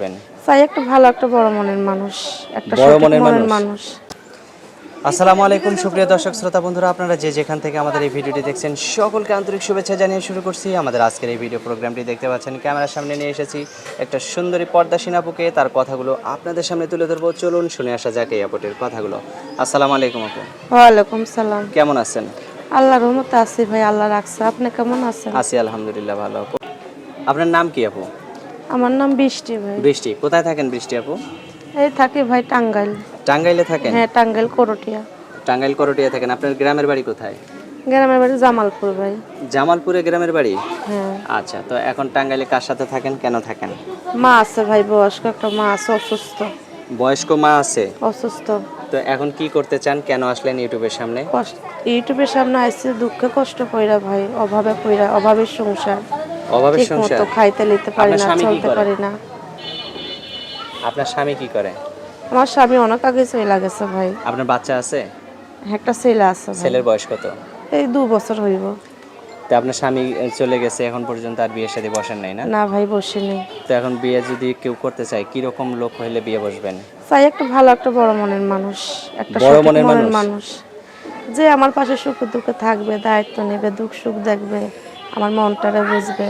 বসবেন চাই একটা ভালো একটা বড় মনের মানুষ একটা বড় মনের? মানুষ। আসসালামু আলাইকুম সুপ্রিয় দর্শক শ্রোতা বন্ধুরা আপনারা যে যেখান থেকে আমাদের এই ভিডিওটি দেখছেন সকলকে আন্তরিক শুভেচ্ছা জানিয়ে শুরু করছি। আমাদের আজকের এই ভিডিও প্রোগ্রামটি দেখতে পাচ্ছেন ক্যামেরার সামনে নিয়ে এসেছি একটা সুন্দরী পর্দা সিনাপুকে। তার কথাগুলো আপনাদের সামনে তুলে ধরবো। চলুন শুনে আসা যাক এই আপুটির কথাগুলো। আসসালামু আলাইকুম আপু। ওয়ালাইকুম সালাম। কেমন আছেন? আল্লাহর রহমতে আছি ভাই আল্লাহ রাখছে। আপনি কেমন আছেন? আছি আলহামদুলিল্লাহ ভালো আপু। আপনার নাম কি আপু? আমার নাম বৃষ্টি ভাই। বৃষ্টি কোথায় থাকেন বৃষ্টি আপু? এই থাকি ভাই টাঙ্গাইল। টাঙ্গাইলে থাকেন? হ্যাঁ টাঙ্গাইল করটিয়া। টাঙ্গাইল করটিয়া থাকেন। আপনার গ্রামের বাড়ি কোথায়? গ্রামের বাড়ি জামালপুর ভাই। জামালপুরে গ্রামের বাড়ি? হ্যাঁ। আচ্ছা তো এখন টাঙ্গাইলে কার সাথে থাকেন কেন থাকেন? মা আছে ভাই বয়স্ক একটা মা আছে অসুস্থ। বয়স্ক মা আছে? অসুস্থ। তো এখন কি করতে চান? কেন আসলেন ইউটিউবের সামনে? ইউটিউবের সামনে আসছে দুঃখে কষ্ট কইরা ভাই অভাবে কইরা অভাবের সংসার। সংসার। মতো খাইতে নিতে পারি না চলতে পারি না। আপনার স্বামী কি করে? আমার স্বামী অনেক আগে চলে গেছে ভাই। আপনার বাচ্চা আছে? একটা ছেলে আছে ছেলের বয়স কত? এই দু বছর হইব। তো আপনার স্বামী চলে গেছে এখন পর্যন্ত আর বিয়ের সাথে বসেন নাই না? না ভাই বসিনি। তো এখন বিয়ে যদি কেউ করতে চায় কি রকম লোক হইলে বিয়ে বসবেন? চাই একটা ভালো একটা বড় মনের মানুষ একটা বড় মনের? মানুষ? যে আমার পাশে সুখে দুঃখে থাকবে দায়িত্ব নেবে দুঃখ সুখ দেখবে আমার মনটারে বুঝবে।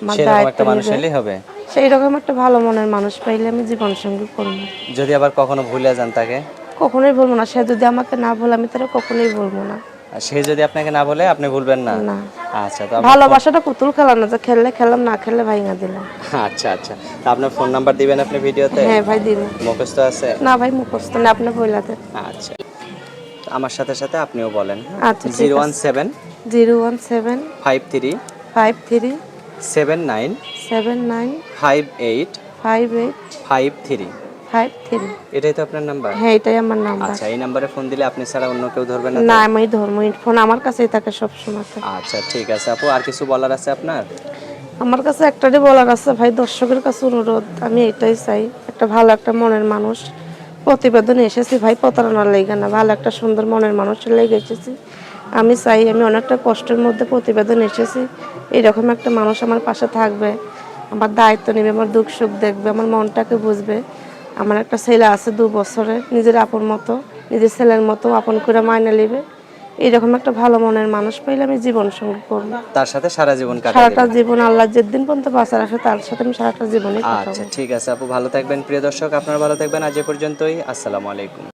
আমার একটা মানুষ হলেই হবে। সেই রকম একটা ভালো মনের মানুষ পাইলে আমি জীবন সঙ্গী করব। যদি আবার কখনো ভুলে যান তাকে? কখনোই বলব না সে যদি আমাকে না বলে আমি তারা কখনোই বলব না। আর সে যদি আপনাকে না বলে আপনি ভুলবেন না? না। আচ্ছা তো ভালোবাসাটা পুতুল খেলা না যে খেললে খেলাম না খেললে ভাইঙা দিলাম আচ্ছা আচ্ছা। তো আপনার ফোন নাম্বার দিবেন আপনি ভিডিওতে? হ্যাঁ ভাই দিন। মুখস্থ আছে? না ভাই মুখস্থ না আপনি বইলা দেন। আচ্ছা। আমার সাথে সাথে আপনিও বলেন আচ্ছা zero one seven zero one seven five three five three seven nine seven nine five eight five eight five three. Five three এটাই তো আপনার নাম্বার হ্যাঁ এটাই আমার নাম্বার আচ্ছা এই নাম্বারে ফোন দিলে আপনি ছাড়া অন্য কেউ ধরবে না? না আমি ধর্ম ফোন আমার কাছেই থাকে সব সময় আচ্ছা ঠিক আছে আপু আর কিছু বলার আছে আপনার? আমার কাছে একটাই বলার আছে ভাই দর্শকের কাছে অনুরোধ আমি এটাই চাই একটা ভালো একটা মনের মানুষ। প্রতিবেদনে এসেছি ভাই প্রতারণার লেগে না ভালো একটা সুন্দর মনের মানুষের লেগে এসেছি আমি চাই আমি অনেকটা কষ্টের মধ্যে প্রতিবেদন এসেছি। এরকম একটা মানুষ আমার পাশে থাকবে আমার দায়িত্ব নেবে আমার দুঃখ সুখ দেখবে আমার মনটাকে বুঝবে। আমার একটা ছেলে আছে দু বছরে নিজের আপন মতো নিজের ছেলের মতো আপন করে মাইনে নেবে। এরকম একটা ভালো মনের মানুষ পাইলে আমি জীবন সঙ্গী করব। তার সাথে সারা জীবন সারাটা জীবন আল্লাহ যেদিন পর্যন্ত বাঁচার আসে তার সাথে আমি সারাটা জীবনই আচ্ছা ঠিক আছে আপু ভালো থাকবেন। প্রিয় দর্শক আপনারা ভালো থাকবেন। আজ এ পর্যন্তই। আসসালামু আলাইকুম।